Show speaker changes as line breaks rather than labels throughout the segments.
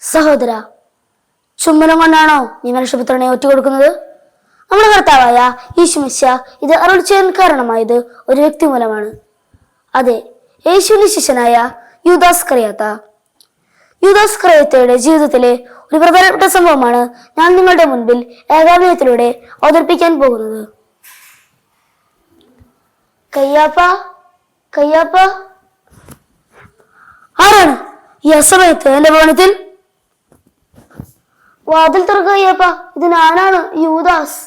സഹോദര ചുമ്മനം കൊണ്ടാണോ നീ മനുഷ്യപുത്രനെ ഒറ്റുകൊടുക്കുന്നത്? നമ്മുടെ കർത്താവായ യേശുമിശ ഇത് അരുൾ ചെയ്യാൻ കാരണമായത് ഒരു വ്യക്തി മൂലമാണ്. അതെ യേശുവിന്റെ ശിഷ്യനായ യുദാസ് കറിയാത്ത. യുദാസ് ക്രയത്തയുടെ ജീവിതത്തിലെ ഒരു പ്രധാനപ്പെട്ട സംഭവമാണ് ഞാൻ നിങ്ങളുടെ മുൻപിൽ ഏകാഭിനയത്തിലൂടെ അവതരിപ്പിക്കാൻ പോകുന്നത്. കയ്യാപ്പ കയ്യാപ്പ. ആരാണ് ഈ അസമയത്ത് എന്റെ ഭവനത്തിൽ? വാതിൽ തുറക്കുകയപ്പ ഇത് ഞാനാണ് യൂദാസ്.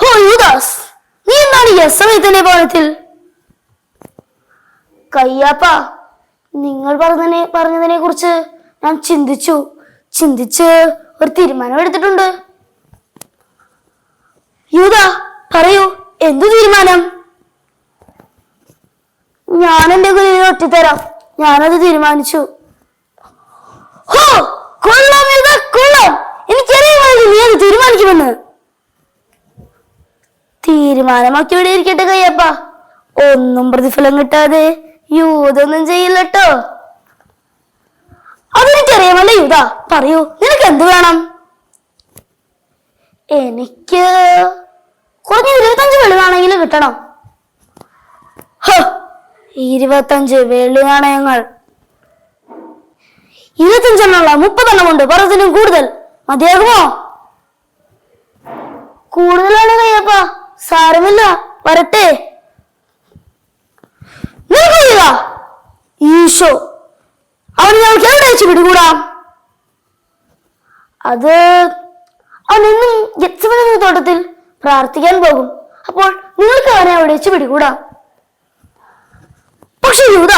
ഹോ യൂദാസ്. നീ എന്താണ് ഈ ഭവനത്തിൽ കയ്യാപ്പ നിങ്ങൾ പറഞ്ഞതിനെ പറഞ്ഞതിനെ കുറിച്ച് ഞാൻ ചിന്തിച്ചു. ചിന്തിച്ച് ഒരു തീരുമാനം എടുത്തിട്ടുണ്ട്. യൂദ പറയൂ എന്തു തീരുമാനം? ഞാൻ എന്റെ ഗുരുവിനെ ഒറ്റിത്തരാം ഞാനത് തീരുമാനിച്ചു. ഹോ കൊള്ളാം എനിക്കറിയാമായിരുന്നു നീ അത് തീരുമാനിക്കുമെന്ന്. തീരുമാനമാക്കി ഇവിടെ ഇരിക്കട്ടെ കയ്യപ്പ. ഒന്നും പ്രതിഫലം കിട്ടാതെ യൂതൊന്നും ചെയ്യില്ലട്ടോ അതെനിക്കറിയാമല്ലോ യൂത. പറയൂ നിനക്ക് എന്ത് വേണം? എനിക്ക് കുറഞ്ഞ ഇരുപത്തഞ്ച് വെള്ളി നാണയങ്ങൾ കിട്ടണം ഇരുപത്തഞ്ച് വെള്ളി നാണയങ്ങൾ ഇരുപത്തഞ്ചെണ്ണമുള്ള മുപ്പതെണ്ണം ഉണ്ട്. പർവത്തിനും കൂടുതൽ. മതിയാകുമോ? കൂടുതലാണ് കയ്യപ്പ? സാരമില്ല വരട്ടെ. ഈശോ അവൻ ഞങ്ങൾക്ക് എവിടെ വെച്ച് പിടികൂടാം? അത് അവൻ എന്നും ഗെത്സമന തോട്ടത്തിൽ പ്രാർത്ഥിക്കാൻ പോകും. അപ്പോൾ നിങ്ങൾക്ക് അവനെ അവിടെ വെച്ച് പിടികൂടാം. പക്ഷെ യൂത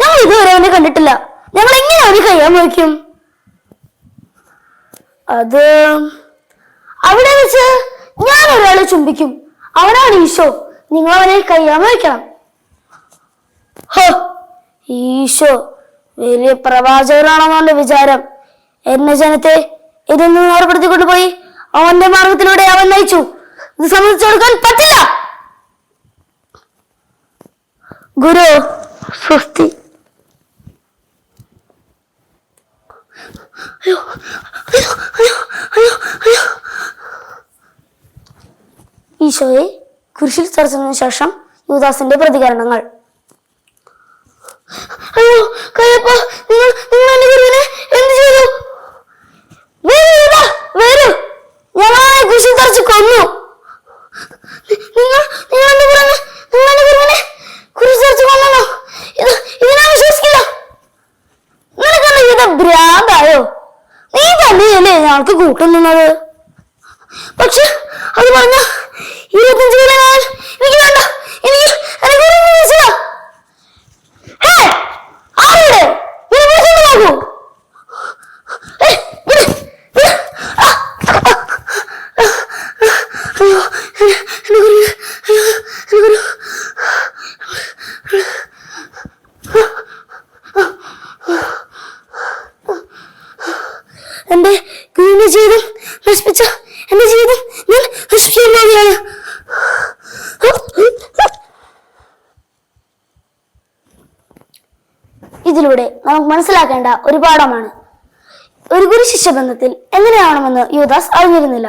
ഞങ്ങൾ ഇതുവരെ അവനെ കണ്ടിട്ടില്ല. ഞങ്ങൾ എങ്ങനെ അവന് കഴിയാൻ വയ്ക്കും അത് അവിടെ വെച്ച് ഞാൻ ഒരാളെ ചുംബിക്കും. അവനാണ് ഈശോ. നിങ്ങൾ അവനെ കയ്യാൻ വയ്ക്കണം. ഈശോ വലിയ പ്രവാചകനാണെന്നുള്ള വിചാരം. എന്നെ ജനത്തെ ഇതിൽ നിന്ന് ഏർപ്പെടുത്തി കൊണ്ടുപോയി അവന്റെ മാർഗത്തിലൂടെ അവൻ നയിച്ചു. ഇത് സമ്മതിച്ചു കൊടുക്കാൻ പറ്റില്ല. ഗുരു സ്വസ്തി അയ്യോ അയ്യോ അയ്യോ അയ്യോ ഈശോയെ കുരിശിൽ തറച്ചതിനു ശേഷം യുവദാസിന്റെ പ്രതികരണങ്ങൾ. അയ്യോ കയ്യപ്പ നിങ്ങൾ നിങ്ങൾ എന്റെ ഗുരുവിനെ എന്ത് ചെയ്തു? വരൂ ഞങ്ങളെ കുരിശിൽ തറച്ച് കൊന്നു. നിങ്ങൾ നിങ്ങൾ എന്റെ ഗുരുവിനെ നിങ്ങൾ എന്റെ ഗുരുവിനെ കുരിശിൽ തറച്ച് കൊന്നോ ഇത് ഇതിനാ വിശ്വസിക്കില്ല. നിനക്കെന്താ ഭ്രാന്തായോ? നീ തന്നെയല്ലേ ഞങ്ങൾക്ക് കൂട്ടുന്നത് പക്ഷെ അത് പറഞ്ഞ ഇരുപത്തഞ്ച് കിലോ ഞാൻ എനിക്ക് വേണ്ട എനിക്ക് എനിക്ക് ഒരു മനസ്സിലാ ഹേ ആരുടെ ഇത് വിളിച്ചോണ്ട് നോക്കൂ ഏയ്, വിട്, വിട്. ആ, ആ, ആ, അയ്യോ എന്റെ ഗുരു അയ്യോ എന്റെ ഗുരു എന്റെ ഗുരുവിന്റെ ജീവിതം നശിപ്പിച്ച? എന്റെ ജീവിതം ഞാൻ നശിപ്പിക്കാൻ പോവുകയാണ്. ഇതിലൂടെ നമുക്ക് മനസ്സിലാക്കേണ്ട ഒരു പാഠമാണ്. ഒരു ഗുരു ശിഷ്യബന്ധത്തിൽ എങ്ങനെയാവണമെന്ന് യുവദാസ് അറിഞ്ഞിരുന്നില്ല.